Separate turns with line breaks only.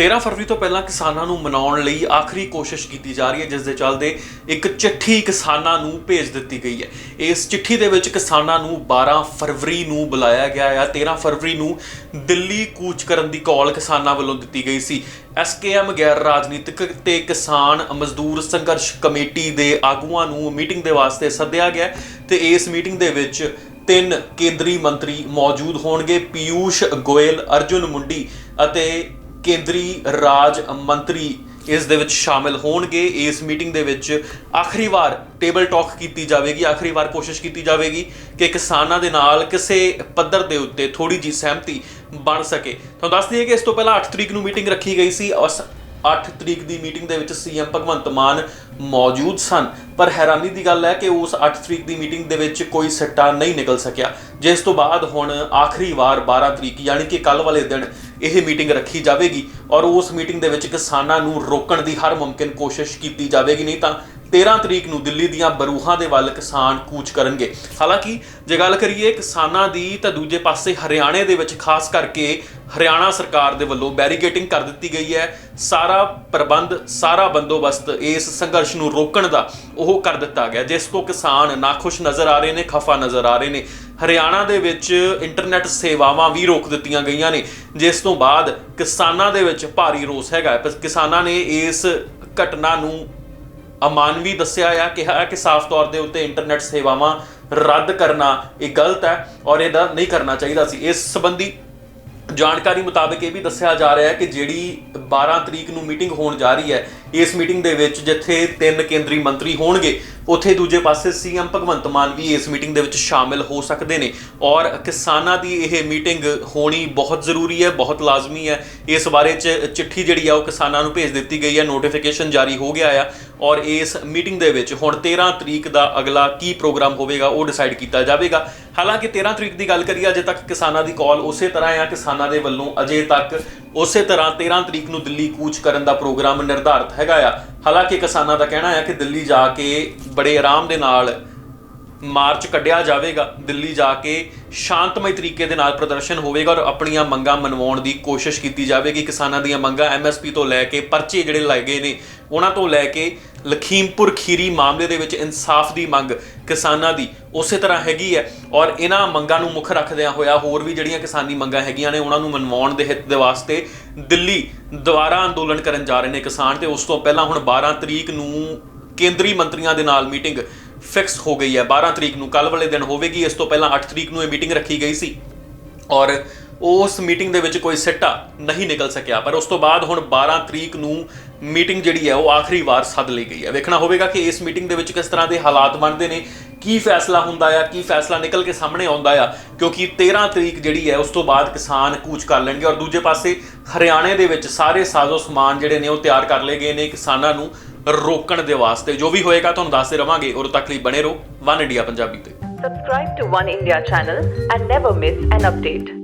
13 ਫਰਵਰੀ ਤੋਂ ਪਹਿਲਾਂ ਕਿਸਾਨਾਂ ਨੂੰ ਮਨਾਉਣ ਲਈ ਆਖਰੀ ਕੋਸ਼ਿਸ਼ ਕੀਤੀ ਜਾ ਰਹੀ ਹੈ ਜਿਸ ਦੇ ਚੱਲਦੇ ਇੱਕ ਚਿੱਠੀ ਕਿਸਾਨਾਂ ਨੂੰ ਭੇਜ ਦਿੱਤੀ ਗਈ ਹੈ। ਇਸ ਚਿੱਠੀ ਦੇ ਵਿੱਚ ਕਿਸਾਨਾਂ ਨੂੰ 12 ਫਰਵਰੀ ਨੂੰ ਬੁਲਾਇਆ ਗਿਆ ਹੈ 13 ਫਰਵਰੀ ਨੂੰ ਦਿੱਲੀ ਕੂਚ ਕਰਨ ਦੀ ਕਾਲ ਕਿਸਾਨਾਂ ਵੱਲੋਂ ਦਿੱਤੀ ਗਈ ਸੀ। ਐਸਕੇਐਮ ਗੈਰ ਰਾਜਨੀਤਿਕ ਤੇ ਕਿਸਾਨ ਮਜ਼ਦੂਰ ਸੰਘਰਸ਼ ਕਮੇਟੀ ਦੇ ਆਗੂਆਂ ਨੂੰ ਮੀਟਿੰਗ ਦੇ ਵਾਸਤੇ ਸੱਦਿਆ ਗਿਆ ਹੈ ਤੇ ਇਸ ਮੀਟਿੰਗ ਦੇ ਵਿੱਚ ਤਿੰਨ ਕੇਂਦਰੀ ਮੰਤਰੀ ਮੌਜੂਦ ਹੋਣਗੇ, ਪੀਯੂਸ਼ ਗੋਇਲ, ਅਰਜੁਨ ਮੁੰਡੀ ਅਤੇ ਕੇਂਦਰੀ ਰਾਜ ਮੰਤਰੀ ਇਸ ਦੇ ਵਿੱਚ ਸ਼ਾਮਿਲ ਹੋਣਗੇ। ਇਸ ਮੀਟਿੰਗ ਦੇ ਵਿੱਚ ਆਖਰੀ ਵਾਰ ਟੇਬਲ ਟਾਕ ਕੀਤੀ ਜਾਵੇਗੀ। ਆਖਰੀ ਵਾਰ ਕੋਸ਼ਿਸ਼ ਕੀਤੀ ਜਾਵੇਗੀ ਕਿ ਕਿਸਾਨਾਂ ਦੇ ਨਾਲ ਕਿਸੇ ਪੱਧਰ ਦੇ ਉੱਤੇ ਥੋੜੀ ਜੀ ਸਹਿਮਤੀ ਬਣ ਸਕੇ। ਤੁਹਾਨੂੰ ਦੱਸ ਦਈਏ ਕਿ ਇਸ ਤੋਂ ਪਹਿਲਾਂ 8 ਤਰੀਕ ਨੂੰ ਮੀਟਿੰਗ ਰੱਖੀ ਗਈ ਸੀ। ਉਸ 8 ਤਰੀਕ ਦੀ ਮੀਟਿੰਗ ਦੇ ਵਿੱਚ ਸੀਐਮ ਭਗਵੰਤ ਮਾਨ ਮੌਜੂਦ ਸਨ। ਪਰ ਹੈਰਾਨੀ ਦੀ ਗੱਲ ਹੈ ਕਿ ਉਸ 8 ਤਰੀਕ ਦੀ ਮੀਟਿੰਗ ਦੇ ਵਿੱਚ ਕੋਈ ਸੱਟਾ ਨਹੀਂ ਨਿਕਲ ਸਕਿਆ। ਜਿਸ ਤੋਂ ਬਾਅਦ ਹੁਣ ਆਖਰੀ ਵਾਰ 12 ਤਰੀਕ, ਯਾਨੀ ਕਿ ਕੱਲ ਵਾਲੇ ਦਿਨ ਇਹ ਮੀਟਿੰਗ ਰੱਖੀ ਜਾਵੇਗੀ ਔਰ ਉਸ ਮੀਟਿੰਗ ਦੇ ਵਿੱਚ ਕਿਸਾਨਾਂ ਨੂੰ ਰੋਕਣ ਦੀ ਹਰ ਮੁਮਕਿਨ ਕੋਸ਼ਿਸ਼ ਕੀਤੀ ਜਾਵੇਗੀ। ਨਹੀਂ ਤਾਂ 13 ਤਰੀਕ ਨੂੰ ਦਿੱਲੀ ਦੀਆਂ ਬਰੂਹਾਂ ਦੇ ਵੱਲ ਕਿਸਾਨ ਕੂਚ ਕਰਨਗੇ। ਹਾਲਾਂਕਿ ਜੇ ਗੱਲ ਕਰੀਏ ਕਿਸਾਨਾਂ ਦੀ ਤਾਂ ਦੂਜੇ ਪਾਸੇ ਹਰਿਆਣੇ ਦੇ ਵਿੱਚ ਖਾਸ ਕਰਕੇ ਹਰਿਆਣਾ ਸਰਕਾਰ ਦੇ ਵੱਲੋਂ ਬੈਰੀਕੇਟਿੰਗ ਕਰ ਦਿੱਤੀ ਗਈ ਹੈ। ਸਾਰਾ ਪ੍ਰਬੰਧ, ਸਾਰਾ ਬੰਦੋਬਸਤ ਇਸ ਸੰਘਰਸ਼ ਨੂੰ ਰੋਕਣ ਦਾ ਉਹ ਉਹ ਕਰ ਦਿੱਤਾ ਗਿਆ, ਜਿਸ ਤੋਂ ਕਿਸਾਨ ਨਾਖੁਸ਼ ਨਜ਼ਰ ਆ ਰਹੇ ਨੇ, ਖਫਾ ਨਜ਼ਰ ਆ ਰਹੇ ਨੇ। ਹਰਿਆਣਾ ਦੇ ਵਿੱਚ ਇੰਟਰਨੈਟ ਸੇਵਾਵਾਂ ਵੀ ਰੋਕ ਦਿੱਤੀਆਂ ਗਈਆਂ ਨੇ, ਜਿਸ ਤੋਂ ਬਾਅਦ ਕਿਸਾਨਾਂ ਦੇ ਵਿੱਚ ਭਾਰੀ ਰੋਸ ਹੈਗਾ। ਕਿਸਾਨਾਂ ਨੇ ਇਸ ਘਟਨਾ ਨੂੰ ਅਮਾਨਵੀ ਦੱਸਿਆ ਆ, ਕਿਹਾ ਕਿ ਸਾਫ਼ ਤੌਰ ਦੇ ਉੱਤੇ ਇੰਟਰਨੈਟ ਸੇਵਾਵਾਂ ਰੱਦ ਕਰਨਾ ਇਹ ਗਲਤ ਹੈ ਔਰ ਇਹਦਾ ਨਹੀਂ ਕਰਨਾ ਚਾਹੀਦਾ ਸੀ। ਇਸ ਸੰਬੰਧੀ ਜਾਣਕਾਰੀ ਮੁਤਾਬਕ ਇਹ ਵੀ ਦੱਸਿਆ ਜਾ ਰਿਹਾ ਹੈ ਕਿ ਜਿਹੜੀ 12 ਤਰੀਕ ਨੂੰ ਮੀਟਿੰਗ ਹੋਣ ਜਾ ਰਹੀ ਹੈ ਇਸ ਮੀਟਿੰਗ ਦੇ ਵਿੱਚ ਜਿੱਥੇ ਤਿੰਨ ਕੇਂਦਰੀ ਮੰਤਰੀ ਹੋਣਗੇ, ਉੱਥੇ ਦੂਜੇ ਪਾਸੇ ਸੀਐਮ ਭਗਵੰਤ ਮਾਨ ਵੀ ਇਸ ਮੀਟਿੰਗ ਦੇ ਵਿੱਚ ਸ਼ਾਮਿਲ ਹੋ ਸਕਦੇ ਨੇ। ਔਰ ਕਿਸਾਨਾਂ ਦੀ ਇਹ ਮੀਟਿੰਗ ਹੋਣੀ ਬਹੁਤ ਜ਼ਰੂਰੀ ਹੈ, ਬਹੁਤ ਲਾਜ਼ਮੀ ਹੈ। ਇਸ ਬਾਰੇ ਚ ਚਿੱਠੀ ਜਿਹੜੀ ਆ ਉਹ ਕਿਸਾਨਾਂ ਨੂੰ ਭੇਜ ਦਿੱਤੀ ਗਈ ਹੈ, ਨੋਟੀਫਿਕੇਸ਼ਨ ਜਾਰੀ ਹੋ ਗਿਆ ਆ। ਔਰ ਇਸ ਮੀਟਿੰਗ ਦੇ ਵਿੱਚ ਹੁਣ 13 ਤਰੀਕ ਦਾ ਅਗਲਾ ਕੀ ਪ੍ਰੋਗਰਾਮ ਹੋਵੇਗਾ, ਉਹ ਡਿਸਾਈਡ ਕੀਤਾ ਜਾਵੇਗਾ। ਹਾਲਾਂਕਿ 13 ਤਰੀਕ ਦੀ ਗੱਲ ਕਰੀਏ, ਅਜੇ ਤੱਕ ਕਿਸਾਨਾਂ ਦੀ ਕਾਲ ਉਸੇ ਤਰ੍ਹਾਂ ਆ, ਕਿਸਾਨਾਂ ਦੇ ਵੱਲੋਂ ਅਜੇ ਤੱਕ ਉਸੇ ਤਰ੍ਹਾਂ 13 ਤਰੀਕ ਨੂੰ ਦਿੱਲੀ ਕੂਚ ਕਰਨ ਦਾ ਪ੍ਰੋਗਰਾਮ ਨਿਰਧਾਰਤ ਹੈਗਾ ਆ। ਹਾਲਾਂਕਿ ਕਿਸਾਨਾਂ ਦਾ ਕਹਿਣਾ ਹੈ ਕਿ ਦਿੱਲੀ ਜਾ ਕੇ ਬੜੇ ਆਰਾਮ ਦੇ ਨਾਲ ਮਾਰਚ ਕੱਢਿਆ ਜਾਵੇਗਾ, ਦਿੱਲੀ ਜਾ ਕੇ ਸ਼ਾਂਤਮਈ ਤਰੀਕੇ ਦੇ ਨਾਲ ਪ੍ਰਦਰਸ਼ਨ ਹੋਵੇਗਾ ਔਰ ਆਪਣੀਆਂ ਮੰਗਾਂ ਮਨਵਾਉਣ ਦੀ ਕੋਸ਼ਿਸ਼ ਕੀਤੀ ਜਾਵੇਗੀ। ਕਿਸਾਨਾਂ ਦੀਆਂ ਮੰਗਾਂ ਐਮਐਸਪੀ ਤੋਂ ਲੈ ਕੇ ਪਰਚੇ ਜਿਹੜੇ ਲੱਗੇ ਨੇ, ਉਹਨਾਂ ਤੋਂ ਲੈ ਕੇ ਲਖੀਮਪੁਰ ਖੀਰੀ ਮਾਮਲੇ ਦੇ ਵਿੱਚ ਇਨਸਾਫ ਦੀ ਮੰਗ ਕਿਸਾਨਾਂ ਦੀ ਉਸੇ ਤਰ੍ਹਾਂ ਹੈਗੀ ਹੈ ਔਰ ਇਹਨਾਂ ਮੰਗਾਂ ਨੂੰ ਮੁੱਖ ਰੱਖਦਿਆਂ ਹੋਇਆ ਹੋਰ ਵੀ ਜਿਹੜੀਆਂ ਕਿਸਾਨੀ ਮੰਗਾਂ ਹੈਗੀਆਂ ਨੇ, ਉਹਨਾਂ ਨੂੰ ਮਨਵਾਉਣ ਦੇ ਹਿੱਤ ਦੇ ਵਾਸਤੇ ਦਿੱਲੀ ਦੁਬਾਰਾ ਅੰਦੋਲਨ ਕਰਨ ਜਾ ਰਹੇ ਨੇ ਕਿਸਾਨ ਤੇ ਉਸ ਤੋਂ ਪਹਿਲਾਂ ਹੁਣ 12 ਤਰੀਕ ਨੂੰ ਕੇਂਦਰੀ ਮੰਤਰੀਆਂ ਦੇ ਨਾਲ ਮੀਟਿੰਗ ਫਿਕਸ ਹੋ ਗਈ ਹੈ। 12 ਤਰੀਕ ਨੂੰ ਕੱਲ ਵਾਲੇ ਦਿਨ ਹੋਵੇਗੀ। ਇਸ ਤੋਂ ਪਹਿਲਾਂ 8 ਤਰੀਕ ਨੂੰ ਇਹ ਮੀਟਿੰਗ ਰੱਖੀ ਗਈ ਸੀ। ਔਰ ਉਸ ਮੀਟਿੰਗ ਦੇ ਵਿੱਚ ਕੋਈ ਸਿੱਟਾ ਨਹੀਂ ਨਿਕਲ ਸਕਿਆ। ਪਰ ਉਸ ਤੋਂ ਬਾਅਦ ਹੁਣ 12 ਤਰੀਕ ਨੂੰ ਮੀਟਿੰਗ ਜਿਹੜੀ ਹੈ, ਉਹ ਆਖਰੀ ਵਾਰ ਸੱਦ ਲਈ ਗਈ ਹੈ। ਵੇਖਣਾ ਹੋਵੇਗਾ ਕਿ ਇਸ ਮੀਟਿੰਗ ਦੇ ਵਿੱਚ ਕਿਸ ਤਰ੍ਹਾਂ ਦੇ ਹਾਲਾਤ ਬਣਦੇ ਨੇ, ਕੀ ਫੈਸਲਾ ਹੁੰਦਾ ਆ, ਕੀ ਫੈਸਲਾ ਨਿਕਲ ਕੇ ਸਾਹਮਣੇ ਆਉਂਦਾ ਆ, ਕਿਉਂਕਿ 13 ਤਰੀਕ ਜਿਹੜੀ ਹੈ, ਉਸ ਤੋਂ ਬਾਅਦ ਕਿਸਾਨ ਕੂਚ ਕਰ ਲੈਣਗੇ। ਔਰ ਦੂਜੇ ਪਾਸੇ ਹਰਿਆਣੇ ਦੇ ਵਿੱਚ ਸਾਰੇ ਸਾਜ਼ੋ ਸਮਾਨ ਜਿਹੜੇ ਨੇ, ਉਹ ਤਿਆਰ ਕਰ ਲਏ ਗਏ ਨੇ ਕਿਸਾਨਾਂ ਨੂੰ। ਰੋਕਣ ਦੇ ਵਾਸਤੇ ਜੋ ਵੀ ਹੋਏਗਾ ਤੁਹਾਨੂੰ ਦੱਸਦੇ ਰਵਾਂਗੇ ਔਰ ਤੱਕ ਲਈ ਬਣੇ ਰਹੋ ਵਨ ਇੰਡੀਆ ਪੰਜਾਬੀ ਤੇ
subscribe to One India channel and never miss an update